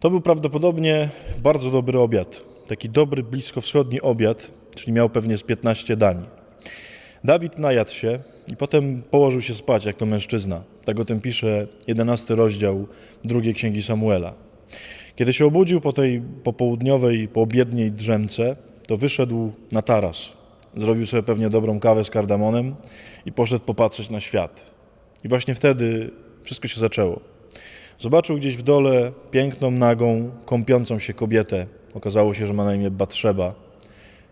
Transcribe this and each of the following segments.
To był prawdopodobnie bardzo dobry obiad. Taki dobry, bliskowschodni obiad, czyli miał pewnie z 15 dań. Dawid najadł się i potem położył się spać, jak to mężczyzna. Tak o tym pisze 11 rozdział drugiej księgi Samuela. Kiedy się obudził po tej popołudniowej, poobiedniej drzemce, to wyszedł na taras. Zrobił sobie pewnie dobrą kawę z kardamonem i poszedł popatrzeć na świat. I właśnie wtedy wszystko się zaczęło. Zobaczył gdzieś w dole piękną, nagą, kąpiącą się kobietę. Okazało się, że ma na imię Batrzeba.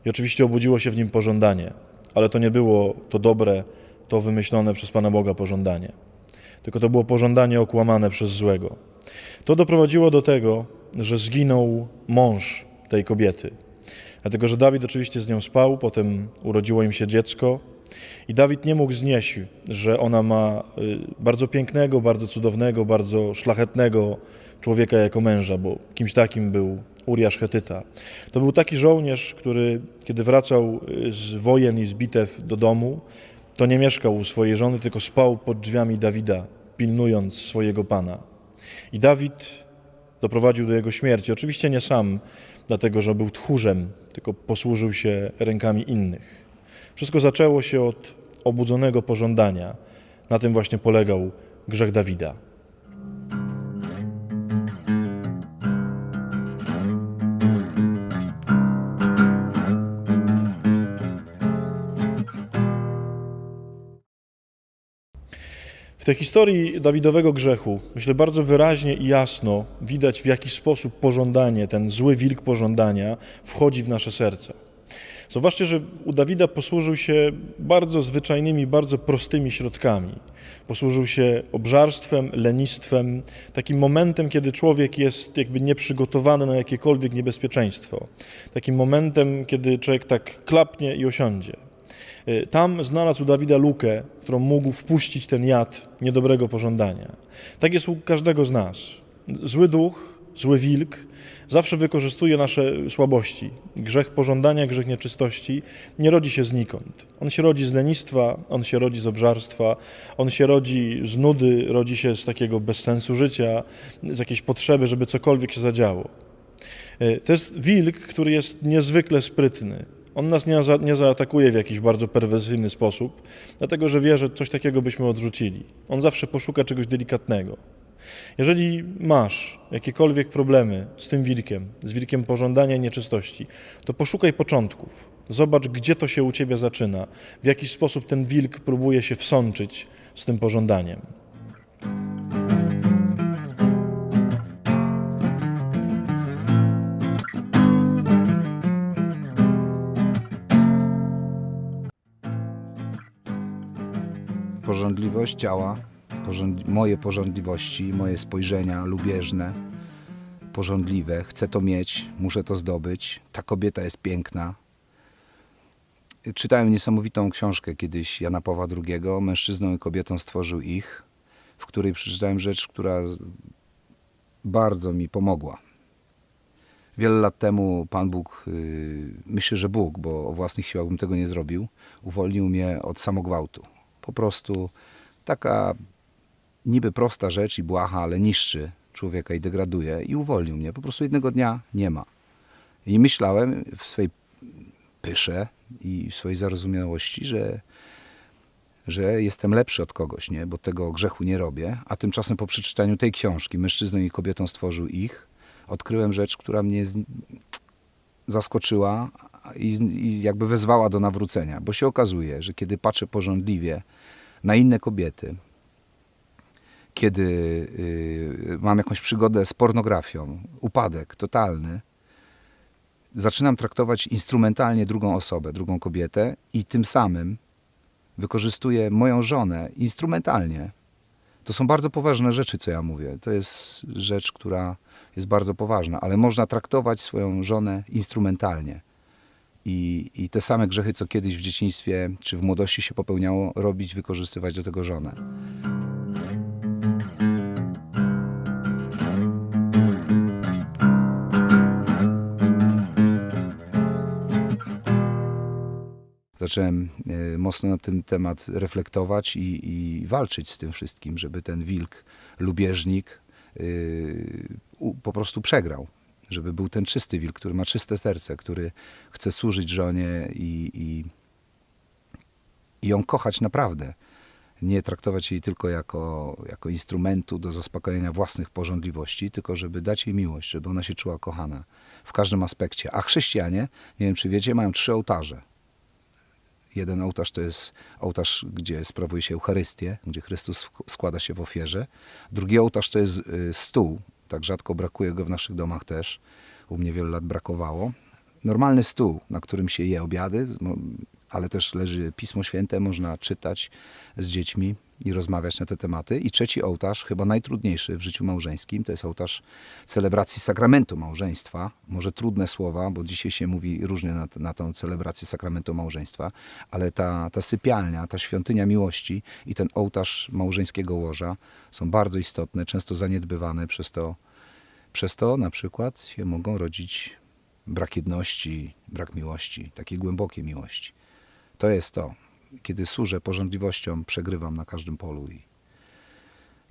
I oczywiście obudziło się w nim pożądanie. Ale to nie było to dobre, to wymyślone przez Pana Boga pożądanie. Tylko to było pożądanie okłamane przez złego. To doprowadziło do tego, że zginął mąż tej kobiety. Dlatego, że Dawid oczywiście z nią spał, potem urodziło im się dziecko i Dawid nie mógł znieść, że ona ma y, bardzo pięknego, bardzo cudownego, bardzo szlachetnego człowieka jako męża, bo kimś takim był Uriasz Hetyta. To był taki żołnierz, który kiedy wracał y, z wojen i z bitew do domu, to nie mieszkał u swojej żony, tylko spał pod drzwiami Dawida, pilnując swojego pana. I Dawid doprowadził do jego śmierci. Oczywiście nie sam, dlatego że był tchórzem, tylko posłużył się rękami innych. Wszystko zaczęło się od obudzonego pożądania. Na tym właśnie polegał grzech Dawida. W tej historii Dawidowego grzechu, myślę, bardzo wyraźnie i jasno widać, w jaki sposób pożądanie, ten zły wilk pożądania wchodzi w nasze serca. Zobaczcie, że u Dawida posłużył się bardzo zwyczajnymi, bardzo prostymi środkami. Posłużył się obżarstwem, lenistwem, takim momentem, kiedy człowiek jest jakby nieprzygotowany na jakiekolwiek niebezpieczeństwo. Takim momentem, kiedy człowiek tak klapnie i osiądzie. Y, Tam znalazł u Dawida lukę, którą mógł wpuścić ten jad niedobrego pożądania. Tak jest u każdego z nas. Zły duch, zły wilk zawsze wykorzystuje nasze słabości. Grzech pożądania, grzech nieczystości nie rodzi się znikąd. On się rodzi z lenistwa, on się rodzi z obżarstwa, on się rodzi z nudy, rodzi się z takiego bezsensu życia, z jakiejś potrzeby, żeby cokolwiek się zadziało. Y, To jest wilk, który jest niezwykle sprytny. On nas nie, za, nie zaatakuje w jakiś bardzo perwersyjny sposób, dlatego że wie, że coś takiego byśmy odrzucili. On zawsze poszuka czegoś delikatnego. Jeżeli masz jakiekolwiek problemy z tym wilkiem, z wilkiem pożądania i nieczystości, to poszukaj początków. Zobacz, gdzie to się u ciebie zaczyna, w jaki sposób ten wilk próbuje się wsączyć z tym pożądaniem. Pożądliwość ciała, moje pożądliwości, moje spojrzenia lubieżne, pożądliwe. Chcę to mieć, muszę to zdobyć. Ta kobieta jest piękna. Czytałem niesamowitą książkę kiedyś Jana Pawła II. Mężczyzną i kobietą stworzył ich, w której przeczytałem rzecz, która bardzo mi pomogła. Wiele lat temu Pan Bóg, yy, myślę, że Bóg, bo o własnych siłach bym tego nie zrobił, uwolnił mnie od samogwałtu. Po prostu taka niby prosta rzecz i błaha, ale niszczy człowieka i degraduje i uwolnił mnie. Po prostu jednego dnia nie ma. I myślałem w swej pysze i w swojej zarozumiałości, że, że jestem lepszy od kogoś, nie? bo tego grzechu nie robię. A tymczasem po przeczytaniu tej książki, mężczyzną i kobietą stworzył ich, odkryłem rzecz, która mnie z... zaskoczyła i, i jakby wezwała do nawrócenia. Bo się okazuje, że kiedy patrzę porządliwie na inne kobiety, kiedy y, mam jakąś przygodę z pornografią, upadek totalny, zaczynam traktować instrumentalnie drugą osobę, drugą kobietę i tym samym wykorzystuję moją żonę instrumentalnie. To są bardzo poważne rzeczy, co ja mówię. To jest rzecz, która jest bardzo poważna, ale można traktować swoją żonę instrumentalnie. I, I te same grzechy, co kiedyś w dzieciństwie czy w młodości się popełniało, robić, wykorzystywać do tego żonę. Zacząłem e, mocno na ten temat reflektować i, i walczyć z tym wszystkim, żeby ten wilk, lubieżnik, u, po prostu przegrał. Żeby był ten czysty wilk, który ma czyste serce, który chce służyć żonie i, i, i ją kochać naprawdę. Nie traktować jej tylko jako, jako instrumentu do zaspokojenia własnych porządliwości, tylko żeby dać jej miłość, żeby ona się czuła kochana w każdym aspekcie. A chrześcijanie, nie wiem czy wiecie, mają trzy ołtarze. Jeden ołtarz to jest ołtarz, gdzie sprawuje się Eucharystię, gdzie Chrystus składa się w ofierze. Drugi ołtarz to jest y, stół, tak rzadko brakuje go w naszych domach też. U mnie wiele lat brakowało. Normalny stół, na którym się je obiady, ale też leży Pismo Święte, można czytać z dziećmi i rozmawiać na te tematy. I trzeci ołtarz, chyba najtrudniejszy w życiu małżeńskim, to jest ołtarz celebracji sakramentu małżeństwa. Może trudne słowa, bo dzisiaj się mówi różnie na, na tą celebrację sakramentu małżeństwa, ale ta, ta sypialnia, ta świątynia miłości i ten ołtarz małżeńskiego łoża są bardzo istotne, często zaniedbywane, przez to, przez to na przykład się mogą rodzić brak jedności, brak miłości, takiej głębokiej miłości. To jest to. Kiedy służę porządliwością, przegrywam na każdym polu i,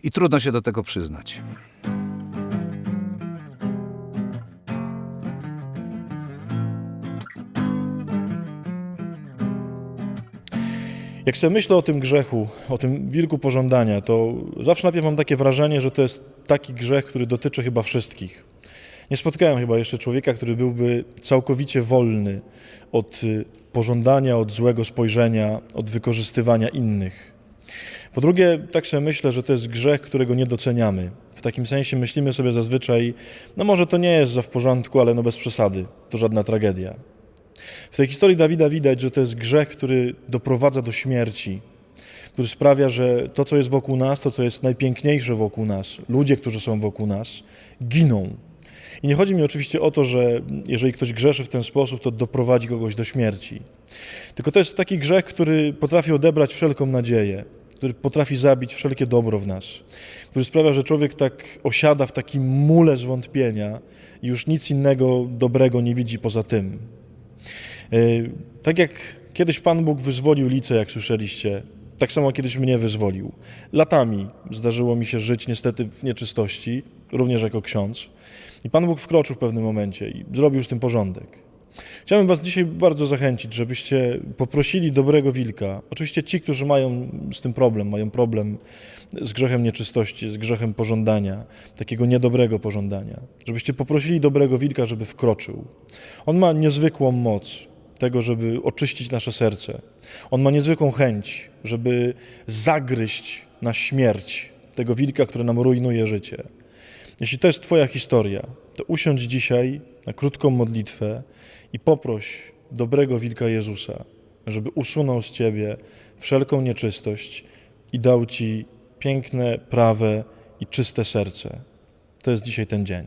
i trudno się do tego przyznać. Jak sobie myślę o tym grzechu, o tym wilku pożądania, to zawsze najpierw mam takie wrażenie, że to jest taki grzech, który dotyczy chyba wszystkich. Nie spotkałem chyba jeszcze człowieka, który byłby całkowicie wolny od y, pożądania, od złego spojrzenia, od wykorzystywania innych. Po drugie, tak sobie myślę, że to jest grzech, którego nie doceniamy. W takim sensie myślimy sobie zazwyczaj, no może to nie jest za w porządku, ale no bez przesady, to żadna tragedia. W tej historii Dawida widać, że to jest grzech, który doprowadza do śmierci, który sprawia, że to, co jest wokół nas, to, co jest najpiękniejsze wokół nas, ludzie, którzy są wokół nas, giną. I nie chodzi mi oczywiście o to, że jeżeli ktoś grzeszy w ten sposób, to doprowadzi kogoś do śmierci. Tylko to jest taki grzech, który potrafi odebrać wszelką nadzieję, który potrafi zabić wszelkie dobro w nas, który sprawia, że człowiek tak osiada w takim mule zwątpienia i już nic innego dobrego nie widzi poza tym. E, Tak jak kiedyś Pan Bóg wyzwolił Licę, jak słyszeliście, tak samo kiedyś mnie wyzwolił. Latami zdarzyło mi się żyć niestety w nieczystości, również jako ksiądz. I Pan Bóg wkroczył w pewnym momencie i zrobił z tym porządek. Chciałbym Was dzisiaj bardzo zachęcić, żebyście poprosili dobrego wilka. Oczywiście ci, którzy mają z tym problem, mają problem z grzechem nieczystości, z grzechem pożądania, takiego niedobrego pożądania. Żebyście poprosili dobrego wilka, żeby wkroczył. On ma niezwykłą moc tego, żeby oczyścić nasze serce. On ma niezwykłą chęć, żeby zagryźć na śmierć tego wilka, który nam rujnuje życie. Jeśli to jest Twoja historia, to usiądź dzisiaj na krótką modlitwę i poproś dobrego wilka Jezusa, żeby usunął z Ciebie wszelką nieczystość i dał Ci piękne, prawe i czyste serce. To jest dzisiaj ten dzień.